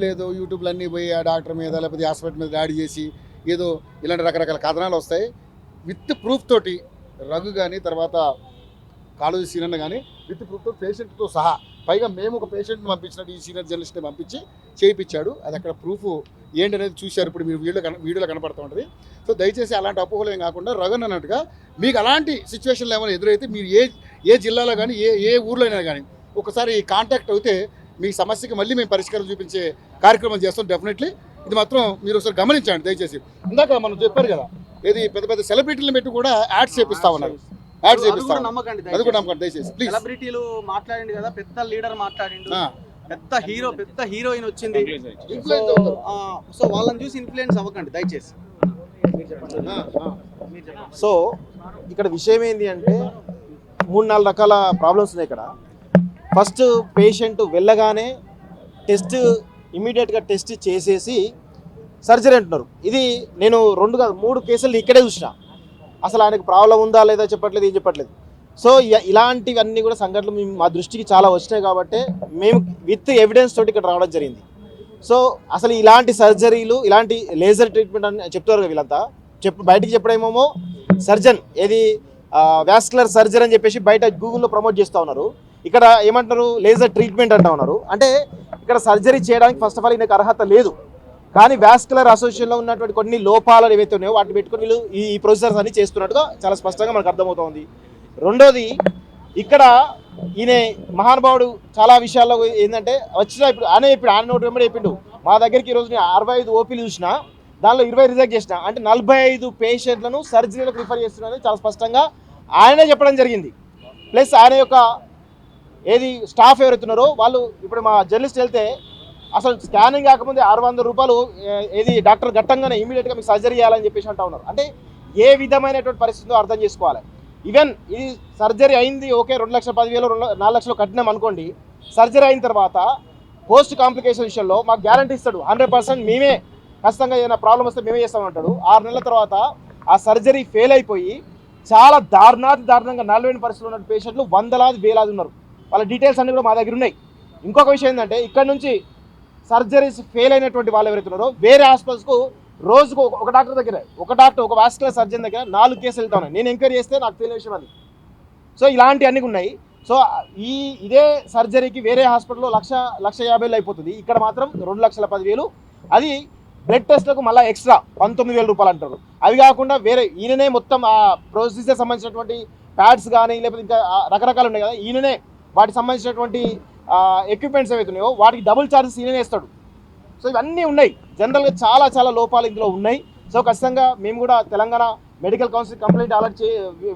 వీళ్ళేదో యూట్యూబ్లో అన్నీ పోయి ఆ డాక్టర్ మీద లేకపోతే హాస్పిటల్ మీద దాడి చేసి ఏదో ఇలాంటి రకరకాల కథనాలు వస్తాయి. విత్ ప్రూఫ్ తోటి రఘు కానీ తర్వాత కాలేజీ సీనియర్ కానీ విత్ ప్రూఫ్తో పేషెంట్తో సహా పైగా మేము ఒక పేషెంట్ని పంపించినట్టు ఈ సీనియర్ జర్నలిస్ట్ని పంపించి చేయించాడు అది అక్కడ ప్రూఫ్ ఏంటనేది చూశారు. ఇప్పుడు మీరు వీడియో కన వీడియోలో కనపడుతూ ఉంటుంది. సో దయచేసి అలాంటి అపోహలు ఏం కాకుండా రగన్ అన్నట్టుగా మీకు అలాంటి సిచ్యువేషన్లు ఏమైనా ఎదురైతే మీరు ఏ ఏ జిల్లాలో కానీ ఏ ఏ ఊర్లో అయినా కానీ ఒకసారి కాంటాక్ట్ అయితే మీ సమస్యకి మళ్ళీ మేము పరిష్కారం చూపించే కార్యక్రమం చేస్తాం డెఫినెట్లీ ఇది మాత్రం మీరు ఒకసారి గమనించండి దయచేసి. ఇందాక మనం చెప్పారు కదా ఏది పెద్ద పెద్ద సెలబ్రిటీలను పెట్టి కూడా యాడ్స్ చేపిస్తా ఉన్నారు. యాడ్స్ చేపిస్తా కూడా ఉన్నారు. నమ్మకండి అది కూడా నమ్మకండి దయచేసి. ప్లీజ్ సెలబ్రిటీలు మాట్లాడిండు కదా పెద్ద లీడర్ మాట్లాడిండు. పెద్ద హీరో పెద్ద హీరోయిన్ వచ్చింది. సో వాళ్ళని చూసి ఇన్ఫ్లుయెన్స్ అవ్వకండి దయచేసి. సో ఇక్కడ విషయం ఏంటి అంటే మూడు నాలుగు రకాల ప్రాబ్లమ్స్ ఉన్నాయి ఇక్కడ. ఫస్ట్ పేషెంట్ వెళ్ళగానే టెస్ట్ ఇమీడియట్గా టెస్ట్ చేసేసి సర్జరీ అంటున్నారు. ఇది నేను రెండు కాదు మూడు కేసులు ఇక్కడే చూసిన. అసలు ఆయనకు ప్రాబ్లం ఉందా లేదా చెప్పట్లేదు ఏం చెప్పట్లేదు. సో ఇలాంటివన్నీ కూడా సంఘటనలు మేము మా దృష్టికి చాలా వచ్చినాయి కాబట్టి మేము విత్ ఎవిడెన్స్ తోటి ఇక్కడ రావడం జరిగింది. సో అసలు ఇలాంటి సర్జరీలు ఇలాంటి లేజర్ ట్రీట్మెంట్ అని చెప్తారు వీళ్ళంతా. చెప్పు బయటికి చెప్పడమేమో సర్జన్ ఏది వ్యాస్కులర్ సర్జన్ అని చెప్పేసి బయట గూగుల్లో ప్రమోట్ చేస్తూ ఉన్నారు. ఇక్కడ ఏమంటారు లేజర్ ట్రీట్మెంట్ అంటా ఉన్నారు. అంటే ఇక్కడ సర్జరీ చేయడానికి ఫస్ట్ ఆఫ్ ఆల్ ఈయనకు అర్హత లేదు. కానీ వ్యాస్కులర్ అసోసియేషన్లో ఉన్నటువంటి కొన్ని లోపాలు ఏవైతే ఉన్నాయో వాటిని పెట్టుకొని వీళ్ళు ఈ ఈ ప్రొసీజర్స్ అన్ని చేస్తున్నట్టుగా చాలా స్పష్టంగా మనకు అర్థమవుతోంది. రెండోది ఇక్కడ ఈయన మహానుభావుడు చాలా విషయాల్లో ఏంటంటే వచ్చిన ఇప్పుడు ఆయన ఇప్పుడు ఆయన నోటి వెంబడి చెప్పిండు. మా దగ్గరికి ఈరోజు నేను అరవై ఐదు ఓపీలు చూసిన దానిలో ఇరవై రిజెక్ట్ చేసిన అంటే నలభై ఐదు పేషెంట్లను సర్జరీలకు రిఫర్ చేస్తున్నారని చాలా స్పష్టంగా ఆయనే చెప్పడం జరిగింది. ప్లస్ ఆయన యొక్క ఏది స్టాఫ్ ఎవరైతున్నారో వాళ్ళు ఇప్పుడు మా జర్నలిస్ట్ వెళ్తే అసలు స్కానింగ్ కాకముందే ఆరు వందల రూపాయలు ఏది డాక్టర్ గట్టంగానే ఇమీడియట్గా మీకు సర్జరీ చేయాలని చెప్పేసి అంటా ఉన్నారు. అంటే ఏ విధమైనటువంటి పరిస్థితిలో అర్థం చేసుకోవాలి? ఈవెన్ ఇది సర్జరీ అయింది ఓకే రెండు లక్షల పదివేలు రెండు నాలుగు లక్షలు కట్టినాం అనుకోండి సర్జరీ అయిన తర్వాత పోస్ట్ కాంప్లికేషన్ విషయంలో మాకు గ్యారంటీ ఇస్తాడు. హండ్రెడ్ పర్సెంట్ మేమే ఖచ్చితంగా ఏదైనా ప్రాబ్లం వస్తే మేమే చేస్తామంటాడు ఆరు నెలల తర్వాత ఆ సర్జరీ ఫెయిల్ అయిపోయి చాలా దారుణాతి దారుణంగా నలభై పరిస్థితులు ఉన్న పేషెంట్లు వందలాది వేలాది ఉన్నారు. వాళ్ళ డీటెయిల్స్ అన్ని కూడా మా దగ్గర ఉన్నాయి. ఇంకొక విషయం ఏంటంటే ఇక్కడ నుంచి సర్జరీస్ ఫెయిల్ అయినటువంటి వాళ్ళు ఎవరైతే ఉన్నారో వేరే హాస్పిటల్స్కు రోజుకు ఒక- డాక్టర్ దగ్గర ఒక డాక్టర్ ఒక వాస్కులర్ సర్జన్ దగ్గర నాలుగు కేసులు వెళ్తా ఉన్నాయి. నేను ఎంక్వైరీ చేస్తే నాకు తెలియని విషయం అది. సో ఇలాంటివన్నీ ఉన్నాయి. సో ఈ ఇదే సర్జరీకి వేరే హాస్పిటల్లో లక్ష లక్ష యాభై అయిపోతుంది. ఇక్కడ మాత్రం రెండు లక్షల పదివేలు. అది బ్లడ్ టెస్ట్లకు మళ్ళీ ఎక్స్ట్రా పంతొమ్మిది వేల రూపాయలు అంటారు. అవి కాకుండా వేరే ఈయననే మొత్తం ఆ ప్రొసీజర్ సంబంధించినటువంటి ప్యాడ్స్ కానీ లేకపోతే ఇంకా రకరకాలు ఉన్నాయి కదా ఈయననే వాటికి సంబంధించినటువంటి ఎక్విప్మెంట్స్ ఏవైతున్నాయో వాటికి డబుల్ ఛార్జెస్ ఈయన వేస్తాడు. సో ఇవన్నీ ఉన్నాయి. జనరల్గా చాలా చాలా లోపాలు ఇందులో ఉన్నాయి. సో ఖచ్చితంగా మేము కూడా Telangana medical council complaint alert చే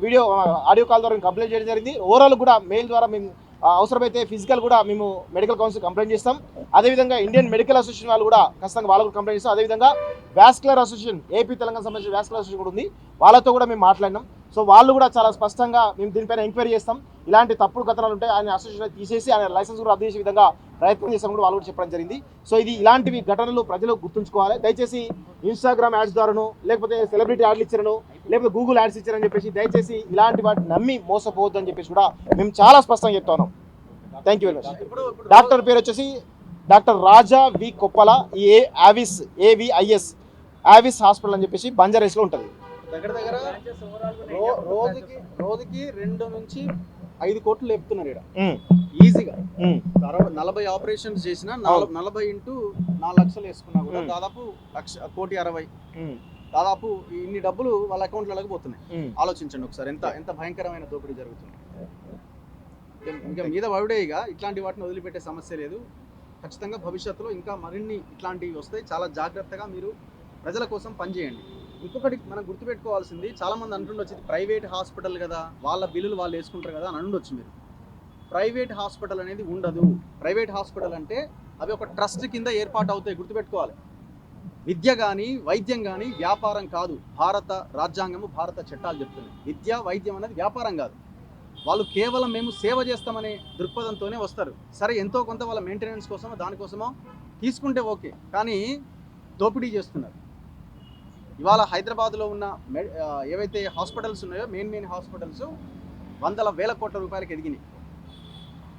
వీడియో ఆడియో కాల్ ద్వారా కంప్లైంట్ చేయడం జరిగింది. ఓవరాల్ కూడా మెయిల్ ద్వారా మేము అవసరమైతే ఫిజికల్ కూడా మేము మెడికల్ కౌన్సిల్ కంప్లైంట్ చేస్తాం. అదేవిధంగా ఇండియన్ మెడికల్ అసోసియేషన్ వాళ్ళు కూడా ఖచ్చితంగా వాళ్ళు కూడా కంప్లైంట్ చేస్తాం. అదేవిధంగా వ్యాస్కులర్ అసోసియేషన్ ఏపీ తెలంగాణ సంబంధించిన వ్యాస్కులర్ అసోసియేషన్ కూడా ఉంది. వాళ్ళతో కూడా మేము మాట్లాడినాం. సో వాళ్ళు కూడా చాలా స్పష్టంగా మేము దీనిపైన ఎంక్వైరీ చేస్తాం. ఇలాంటి తప్పుడు కథనాలు ఉంటే ఆయన అసోసియేషన్ తీసేసి ఆయన లైసెన్స్ కూడా రద్దు చేసే విధంగా ప్రయత్నం చేసాం కూడా వాళ్ళు కూడా చెప్పడం జరిగింది. సో ఇది ఇలాంటివి ఘటనలు ప్రజలు గుర్తుంచుకోవాలి. దయచేసి ఇన్స్టాగ్రామ్ యాడ్స్ ద్వారాను లేకపోతే సెలబ్రిటీ యాడ్లు ఇచ్చారను లేకపోతే గూగుల్ యాడ్స్ ఇచ్చారని చెప్పేసి దయచేసి ఇలాంటి వాటిని నమ్మి మోసపోవద్దు అని చెప్పేసి కూడా మేము చాలా స్పష్టంగా చెప్తాను thank you very much doctor పేరు వచ్చేసి doctor Raja V Koppala A Avis AVIS Avis hospital అని చెప్పేసి బంజారేస్లో ఉంటుంది. దగ్గర దగ్గర రోజుకి రోజుకి రెండు నుంచి ఐదు కోట్లు లేపుతున్నారు ఇక్కడ ఈజీగా. నలభై ఆపరేషన్స్ చేసిన నల- నలభై ఇంటూ నాలుగు లక్షలు వేసుకున్నా కూడా. దాదాపు లక్ష కోటి అరవై. దాదాపు ఇన్ని డబ్బులు వాళ్ళ అకౌంట్లలోకి పోతున్నాయి. ఆలోచించండి ఒకసారి ఎంత ఎంత భయంకరమైన దోపిడీ జరుగుతుంది. ఇక- ఇంకా మీద పడుడే ఇక ఇట్లాంటి వాటిని వదిలిపెట్టే సమస్య లేదు. ఖచ్చితంగా భవిష్యత్తులో ఇంకా మరిన్ని ఇట్లాంటివి వస్తాయి చాలా జాగ్రత్తగా మీరు ప్రజల కోసం పనిచేయండి. ఇంకొకటి మనం గుర్తుపెట్టుకోవాల్సింది చాలా మంది అంటుండొచ్చు ఇది ప్రైవేట్ హాస్పిటల్ కదా వాళ్ళ బిల్లులు వాళ్ళు వేసుకుంటారు కదా అని అండొచ్చు మీరు. ప్రైవేట్ హాస్పిటల్ అనేది ఉండదు. ప్రైవేట్ హాస్పిటల్ అంటే అవి ఒక ట్రస్ట్ కింద ఏర్పాటు అవుతాయి గుర్తుపెట్టుకోవాలి. విద్య కానీ వైద్యం కానీ వ్యాపారం కాదు. భారత రాజ్యాంగము భారత చట్టాలు చెప్తున్నాయి. విద్య వైద్యం అనేది వ్యాపారం కాదు. వాళ్ళు కేవలం మేము సేవ చేస్తామనే దృక్పథంతోనే వస్తారు. సరే ఎంతో కొంత వాళ్ళ మెయింటెనెన్స్ కోసమో దానికోసమో తీసుకుంటే ఓకే. కానీ దోపిడీ చేస్తున్నారు. ఇవాళ హైదరాబాద్లో ఉన్న మె- ఏవైతే హాస్పిటల్స్ ఉన్నాయో మెయిన్ మెయిన్ హాస్పిటల్స్ వందల వేల కోట్ల రూపాయలకి ఎదిగినాయి.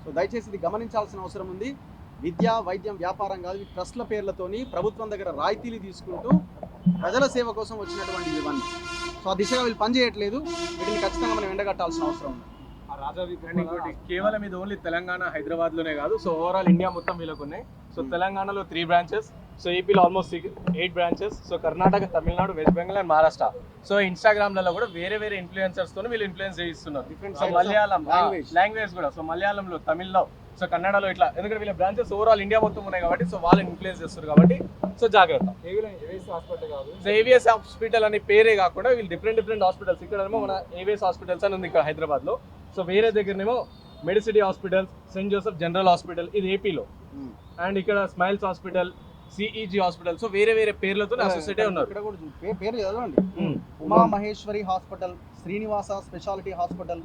సో దయచేసి ఇది గమనించాల్సిన అవసరం ఉంది. విద్య వైద్యం వ్యాపారం కాదు ఇవి ట్రస్ట్ల పేర్లతోని ప్రభుత్వం దగ్గర రాయితీలు తీసుకుంటూ ప్రజల సేవ కోసం వచ్చినటువంటి ఇవన్నీ. సో ఆ దిశగా వీళ్ళు పనిచేయట్లేదు వీటిని ఖచ్చితంగా మనం ఎండగట్టాల్సిన అవసరం ఉంది. ఆ కేవలం ఇది ఓన్లీ తెలంగాణ హైదరాబాద్లోనే కాదు సో ఓవరాల్ ఇండియా మొత్తం వీళ్ళకు ఉన్నాయి. సో తెలంగాణలో త్రీ బ్రాంచెస్ సో ఏపీలో almost eight branches so Karnataka Tamil Nadu West Bengal and Maharashtra so ఇన్స్టాగ్రామ్లలో కూడా వేరే వేరే ఇన్ఫ్లుయెన్సర్స్తో వీళ్ళు ఇన్ఫ్లుయెన్స్ చేయిస్తున్నారు. సో మలయాళం. లాంగ్వేజ్ కూడా. సో మలయాళంలో తమిళ్ళో సో కన్నడలో ఇట్లా. ఎందుకంటే వీళ్ళ బ్రాంచెస్ ఓవరాల్ ఇండియా మొత్తం ఉన్నాయి కాబట్టి సో వాళ్ళు ఇన్ఫ్లుయెన్స్ చేస్తారు కాబట్టి సో జాగ్రత్త. సో ఏవిఎస్ హాస్పిటల్ అనే పేరే కాకుండా వీళ్ళు డిఫరెంట్ డిఫరెంట్ హాస్పిటల్స్ ఇక్కడేమో మన ఏవిఎస్ హాస్పిటల్స్ అని ఉంది ఇక్కడ హైదరాబాద్లో సో వేరే దగ్గరనేమో Medicity hospital Saint Joseph general hospital ఇది ఏపీలో Hmm. అండ్ ఇక్కడ Smiles hospital CEG hospital so వేరే వేరే పేర్లతో అసోసియేట్ ఉన్నారు. ఇక్కడ కూడా చూ- పేరు చదవండి. Uma Maheshwari hospital Srinivasa speciality hospital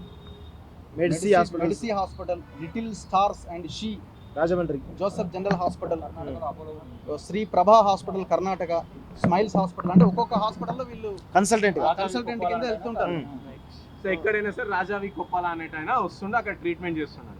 Medici hospital. Medici hospital little stars and she Rajahmundry. Joseph general hospital. Sri Prabha hospital Karnataka smiles hospital. అంటే ఒక్కొక్క హాస్పిటల్లో వీళ్ళు కన్సల్టెంట్ కన్సల్టెంట్ కింద వెళ్తుంటారు. సో ఎక్కడైనా సరే రాజావి కొప్పాల అనేట ఆయన వస్తుండే అక్కడ ట్రీట్మెంట్ చేస్తున్నాడు